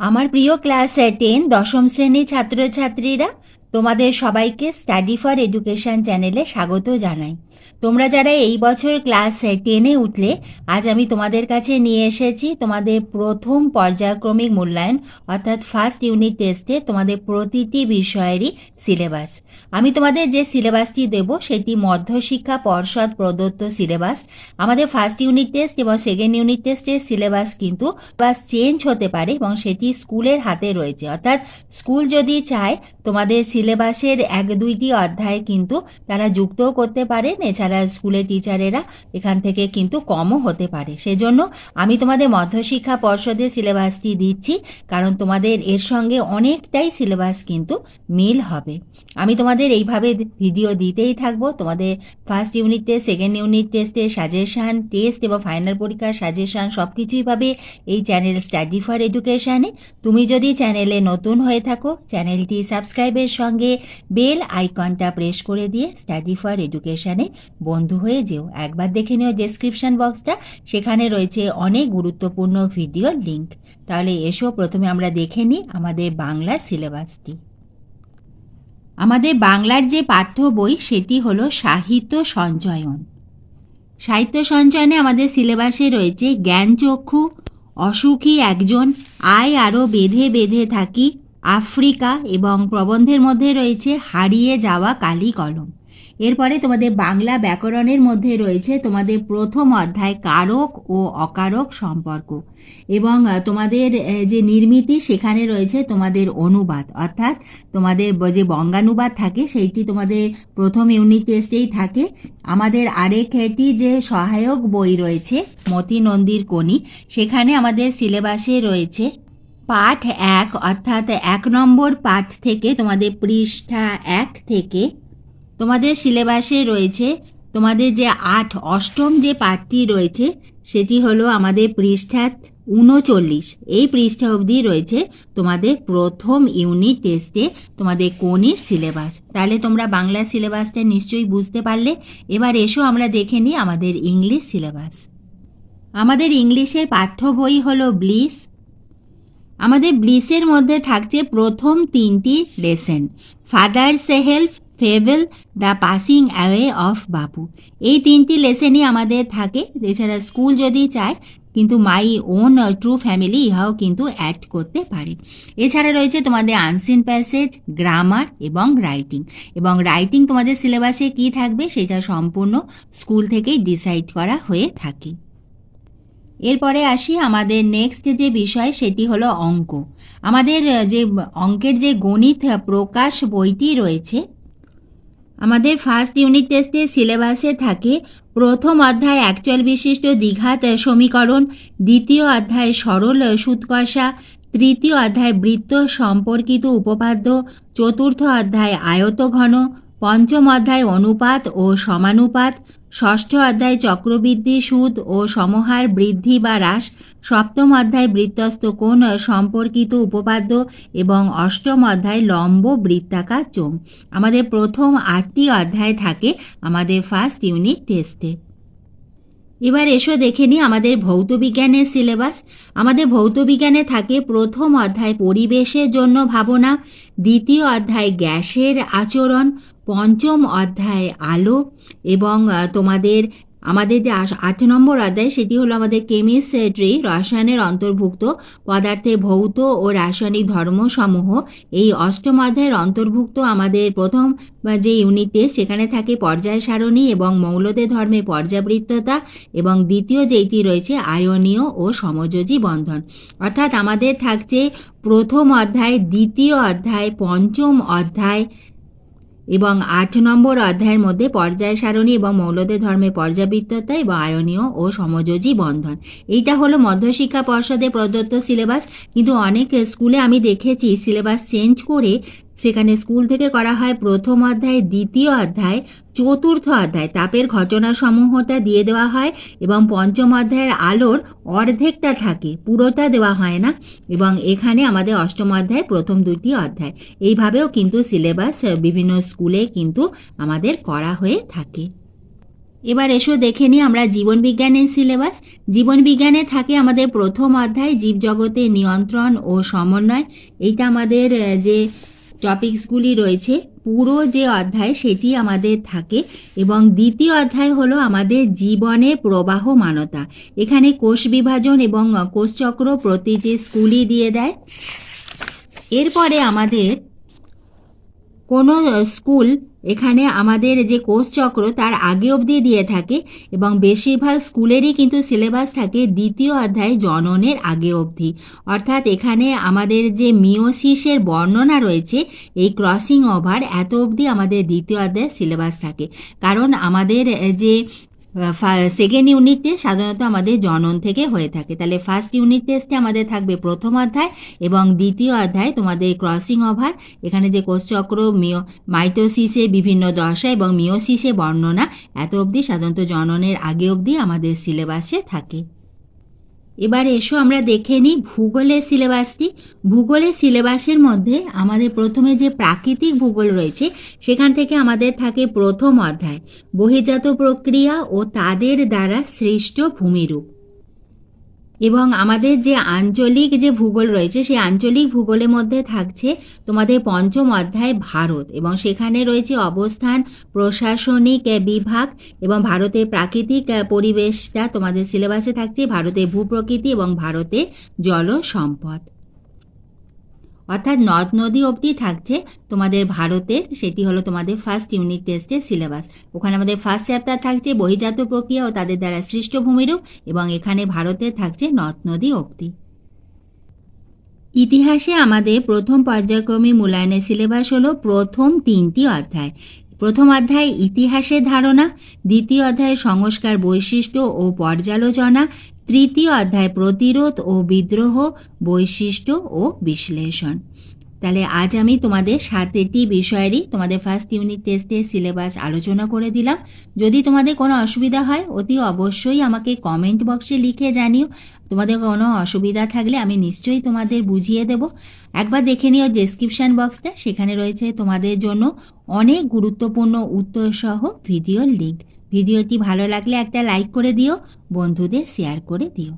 আমার প্রিয় class ten দশম শ্রেণির ছাত্রছাত্রীরা তোমাদের সবাইকে স্টাডি ফর এডুকেশন চ্যানেলে স্বাগত জানাই। তোমরা যারা এই বছর ক্লাস টেনে উঠলে, আজ আমি তোমাদের কাছে নিয়ে এসেছি তোমাদের প্রথম পর্যায়ক্রমিক মূল্যায়ন, অর্থাৎ ফার্স্ট ইউনিট টেস্টে তোমাদের প্রতিটি বিষয়েরই সিলেবাস আমি তোমাদের যে সিলেবাসটি দেব, সেটি মধ্যশিক্ষা পর্ষদ প্রদত্ত সিলেবাস আমাদের ফার্স্ট ইউনিট টেস্ট এবং সেকেন্ড ইউনিট টেস্টের সিলেবাস কিন্তু বাস চেঞ্জ হতে পারে এবং সেটি স্কুলের হাতে রয়েছে। অর্থাৎ স্কুল যদি চায় তোমাদের সিলেবাসের এক দুইটি অধ্যায় কিন্তু তারা যুক্তও করতে পারেন এছাড়া স্কুলের টিচারেরা এখান থেকে কিন্তু কমও হতে পারে। সেজন্য আমি তোমাদের মধ্যশিক্ষা পর্ষদের সিলেবাসটি দিচ্ছি, কারণ তোমাদের এর সঙ্গে অনেকটাই সিলেবাস কিন্তু মিল হবে। আমি তোমাদের এইভাবে ভিডিও দিতেই থাকব। তোমাদের first unit test, second unit টেস্টে সাজেশান, টেস্ট এবং ফাইনাল পরীক্ষার সাজেশান সব কিছুই পাবে এই চ্যানেল স্টাডি ফর এডুকেশানে। তুমি যদি চ্যানেলে নতুন হয়ে থাকো, চ্যানেলটি সাবস্ক্রাইবের সঙ্গে বেল আইকনটা প্রেস করে দিয়ে স্টাডি ফর এডুকেশানে বন্ধু হয়ে যেও। একবার দেখে নিও ডেসক্রিপশন বক্সটা সেখানে রয়েছে অনেক গুরুত্বপূর্ণ ভিডিওর লিংক তাহলে এসো, প্রথমে আমরা দেখে নিই আমাদের বাংলা সিলেবাসটি আমাদের বাংলার যে পাঠ্য বই, সেটি হলো সাহিত্য সঞ্চয়ন। সাহিত্য সঞ্চয়নে আমাদের সিলেবাসে রয়েছে জ্ঞানচক্ষু, অসুখী একজন, আয় আরও বেঁধে বেঁধে থাকি আফ্রিকা এবং প্রবন্ধের মধ্যে রয়েছে হারিয়ে যাওয়া কালি কলম। এরপরে তোমাদের বাংলা ব্যাকরণের মধ্যে রয়েছে তোমাদের প্রথম অধ্যায় কারক ও অকারক সম্পর্ক এবং তোমাদের যে নির্মিতি সেখানে রয়েছে তোমাদের অনুবাদ। অর্থাৎ তোমাদের যে বঙ্গানুবাদ থাকে সেইটি তোমাদের প্রথম ইউনিট টেস্টেই থাকে। আমাদের আরেকটি যে সহায়ক বই রয়েছে মতি নন্দীর কোনি সেখানে আমাদের সিলেবাসে রয়েছে পাঠ এক, অর্থাৎ এক নম্বর পাঠ থেকে, তোমাদের পৃষ্ঠা এক থেকে তোমাদের সিলেবাসে রয়েছে, তোমাদের যে আট, অষ্টম যে পাঠটি রয়েছে, সেটি হলো আমাদের পৃষ্ঠা উনচল্লিশ। এই পৃষ্ঠা অবধি রয়েছে তোমাদের প্রথম ইউনিট টেস্টে তোমাদের কোনির সিলেবাস। তাহলে তোমরা বাংলা সিলেবাসটা নিশ্চয়ই বুঝতে পারলে। এবার এসো আমরা দেখে নিই আমাদের ইংলিশ সিলেবাস। আমাদের ইংলিশের পাঠ্য বই হলো ব্লিস আমাদের ব্লিসের মধ্যে থাকছে প্রথম তিনটি lesson. Father's help fable the passing away of Bapu. এই তিনটি লেসেনই আমাদের থাকে। এছাড়া স্কুল যদি চায়, কিন্তু মাই ওন ট্রু ফ্যামিলি ইহাও কিন্তু অ্যাড করতে পারে। এছাড়া রয়েছে তোমাদের আনসিন প্যাসেজ, গ্রামার এবং রাইটিং। এবং রাইটিং তোমাদের সিলেবাসে কি থাকবে সেটা সম্পূর্ণ স্কুল থেকেই ডিসাইড করা হয়ে থাকে। এরপরে আসি আমাদের নেক্সট যে বিষয় সেটি হলো অঙ্ক। আমাদের যে অঙ্কের যে গণিত প্রকাশ বইটি রয়েছে আমাদের ফার্স্ট ইউনিট টেস্টে সিলেবাসে থাকে প্রথম অধ্যায় একচল বিশিষ্ট দ্বিঘাত আহ, সমীকরণ দ্বিতীয় অধ্যায় সরল সুৎকষা তৃতীয় অধ্যায় বৃত্ত সম্পর্কিত উপপাদ্য চতুর্থ অধ্যায় আয়তঘন পঞ্চম অধ্যায় অনুপাত ও সমানুপাত, ষষ্ঠ অধ্যায় চক্রবৃদ্ধি, সুদ ও সমহার বৃদ্ধি বা হ্রাস, সপ্তম অধ্যায় বৃত্তস্থ কোণ সম্পর্কিত উপপাদ্য এবং অষ্টম অধ্যায় লম্ব বৃত্তাকার চোম আমাদের প্রথম আটটি অধ্যায় থাকে আমাদের ফার্স্ট ইউনিট টেস্টে এবার এসো দেখে নিই আমাদের ভৌতবিজ্ঞানের সিলেবাস আমাদের ভৌতবিজ্ঞানে থাকে প্রথম অধ্যায় পরিবেশের জন্য ভাবনা, দ্বিতীয় অধ্যায় গ্যাসের আচরণ, পঞ্চম অধ্যায় আলো এবং তোমাদের আমাদের যে আট নম্বর অধ্যায়, সেটি হলো আমাদের কেমিস্ট্রি রসায়নের অন্তর্ভুক্ত পদার্থে ভৌত ও রাসায়নিক ধর্মসমূহ। এই অষ্টম অধ্যায়ের অন্তর্ভুক্ত আমাদের প্রথম যে ইউনিটে, সেখানে থাকে পর্যায় সারণী এবং মৌলদের ধর্মে পর্যাবৃত্ততা এবং দ্বিতীয় যেইটি রয়েছে, আয়নীয় ও সমযোজী বন্ধন। অর্থাৎ আমাদের থাকছে প্রথম অধ্যায়, দ্বিতীয় অধ্যায়, পঞ্চম অধ্যায় এবং আট নম্বর অধ্যায়ের মধ্যে পর্যায় সারণী এবং মৌলদের ধর্মে পর্যাবৃত্ততা এবং আয়নীয় ও সমযোজী বন্ধন। এইটা হলো মধ্যশিক্ষা পর্ষদে প্রদত্ত সিলেবাস কিন্তু অনেক স্কুলে আমি দেখেছি সিলেবাস চেঞ্জ করে সেখানে স্কুল থেকে করা হয় প্রথম অধ্যায়, দ্বিতীয় অধ্যায়, চতুর্থ অধ্যায়। তাপের ঘটনা সমূহটা দিয়ে দেওয়া হয় এবং পঞ্চম অধ্যায়ের আলোর অর্ধেকটা থাকে। পুরোটা দেওয়া হয় না এবং এখানে আমাদের অষ্টম অধ্যায়, প্রথম দুটি অধ্যায়। এইভাবেও কিন্তু সিলেবাস বিভিন্ন স্কুলে কিন্তু আমাদের করা হয়ে থাকে। এবার এসো দেখে নিই আমরা জীবন বিজ্ঞানের সিলেবাস। জীবন বিজ্ঞানে থাকে আমাদের প্রথম অধ্যায় জীবজগতের নিয়ন্ত্রণ ও সমন্বয়। এইটা আমাদের যে টপিকসগুলি রয়েছে। পুরো যে অধ্যায় সেটি আমাদের থাকে এবং দ্বিতীয় অধ্যায় হলো আমাদের জীবনের প্রবাহ মানতা। এখানে কোষ বিভাজন এবং কোষচক্র প্রতিটি স্কুলই দিয়ে দেয়। এরপরে আমাদের কোনো স্কুল এখানে আমাদের যে কোর্স চক্র তার আগে অবধি দিয়ে থাকে এবং বেশিরভাগ স্কুলেরই কিন্তু সিলেবাস থাকে দ্বিতীয় অধ্যায় জননের আগে অবধি। অর্থাৎ এখানে আমাদের যে মিওসিসের বর্ণনা রয়েছে, এই ক্রসিং ওভার এত অবধি আমাদের দ্বিতীয় অধ্যায় সিলেবাস থাকে। কারণ আমাদের যে সেকেন্ড ইউনিট টেস্ট সাধারণত আমাদের জনন থেকে হয়ে থাকে। তাহলে ফার্স্ট ইউনিট টেস্টে আমাদের থাকবে প্রথম অধ্যায় এবং দ্বিতীয় অধ্যায় তোমাদের ক্রসিং ওভার এখানে যে কোষচক্র, মিও মাইটোসিসে বিভিন্ন দশা এবং মিওসিসে বর্ণনা এত অবধি সাধারণত জননের আগে অবধি আমাদের সিলেবাসে থাকে। এবার এসো আমরা দেখে নিই ভূগোলের সিলেবাসটি। ভূগোলের সিলেবাসের মধ্যে আমাদের প্রথমে যে প্রাকৃতিক ভূগোল রয়েছে, সেখান থেকে আমাদের থাকে প্রথম অধ্যায়, বহির্জাত প্রক্রিয়া ও তাদের দ্বারা সৃষ্ট ভূমিরূপ। এবং আমাদের যে আঞ্চলিক যে ভূগোল রয়েছে, সেই আঞ্চলিক ভূগোলের মধ্যে থাকছে তোমাদের পঞ্চম অধ্যায় ভারত। এবং সেখানে রয়েছে অবস্থান, প্রশাসনিক বিভাগ এবং ভারতের প্রাকৃতিক পরিবেশটা তোমাদের সিলেবাসে থাকছে, ভারতের ভূপ্রকৃতি এবং ভারতের জল সম্পদ অর্থাৎ নদ নদী অবধি থাকছে তোমাদের ভারতের, সেটি হলো তোমাদের ফার্স্ট ইউনিট টেস্টের সিলেবাস ওখানে আমাদের ফার্স্ট চ্যাপ্টার থাকছে বহির্জাত প্রক্রিয়া ও তাদের দ্বারা সৃষ্ট ভূমিরূপ এবং এখানে ভারতের থাকছে নদ নদী অবধি। ইতিহাসে আমাদের প্রথম পর্যায়ক্রমী মূল্যায়নের সিলেবাস হলো প্রথম তিনটি অধ্যায়। প্রথম অধ্যায় ইতিহাসের ধারণা, দ্বিতীয় অধ্যায় সংস্কার বৈশিষ্ট্য ও পর্যালোচনা তৃতীয় অধ্যায় প্রতিরোধ ও বিদ্রোহ, বৈশিষ্ট্য ও বিশ্লেষণ। তাহলে আজ আমি তোমাদের সাতটি বিষয়েরই তোমাদের ফার্স্ট ইউনিট টেস্টের সিলেবাস আলোচনা করে দিলাম। যদি তোমাদের কোনো অসুবিধা হয়, অতি অবশ্যই আমাকে কমেন্ট বক্সে লিখে জানিও। তোমাদের কোনো অসুবিধা থাকলে আমি নিশ্চয়ই তোমাদের বুঝিয়ে দেব। একবার দেখে নিও ডেসক্রিপশন বক্সটা সেখানে রয়েছে তোমাদের জন্য অনেক গুরুত্বপূর্ণ উত্তর সহ ভিডিওর লিঙ্ক ভিডিওটি ভালো লাগলে একটা লাইক করে দিও বন্ধুদের শেয়ার করে দিও।